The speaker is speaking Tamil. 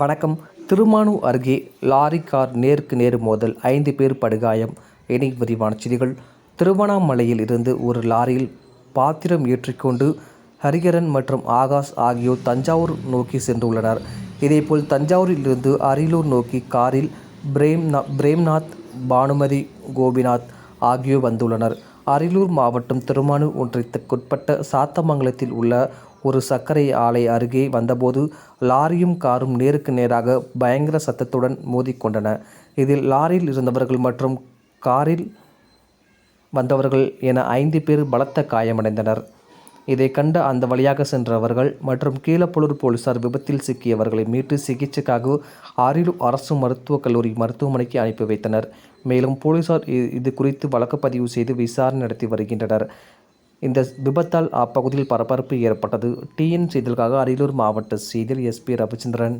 வணக்கம். திருமானூர் அருகே லாரி கார் நேருக்கு நேர் மோதல் ஐந்து பேர் படுகாயம். இனி விரிவான செய்திகள். திருவண்ணாமலையில் இருந்து ஒரு லாரியில் பாத்திரம் ஏற்றிக்கொண்டு ஹரிகரன் மற்றும் ஆகாஷ் ஆகியோர் தஞ்சாவூர் நோக்கி சென்றுள்ளனர். இதேபோல் தஞ்சாவூரில் இருந்து அரியலூர் நோக்கி காரில் பிரேம்நா பிரேம்நாத் பானுமதி கோபிநாத் ஆகியோர் வந்துள்ளனர். அரியலூர் மாவட்டம் திருமானூர் ஒன்றியத்துக்குட்பட்ட சாத்தமங்கலத்தில் உள்ள ஒரு சர்க்கரை ஆலை அருகே வந்தபோது லாரியும் காரும் நேருக்கு நேராக பயங்கர சத்தத்துடன் மோதிக்கொண்டன. இதில் லாரியில் இருந்தவர்கள் மற்றும் காரில் வந்தவர்கள் என ஐந்து பேர் பலத்த காயமடைந்தனர். இதை கண்ட அந்த வழியாக சென்றவர்கள் மற்றும் கீழப்பலூர் போலீசார் விபத்தில் சிக்கியவர்களை மீட்டு சிகிச்சைக்காக அரியலூர் அரசு மருத்துவக் கல்லூரி மருத்துவமனைக்கு அனுப்பி வைத்தனர். மேலும் போலீசார் இது குறித்து வழக்குப்பதிவு செய்து விசாரணை நடத்தி வருகின்றனர். இந்த விபத்தால் அப்பகுதியில் பரபரப்பு ஏற்பட்டது. டிஎன் செய்திகளுக்காக அரியலூர் மாவட்ட செய்தியில் எஸ்பி ரவிச்சந்திரன்.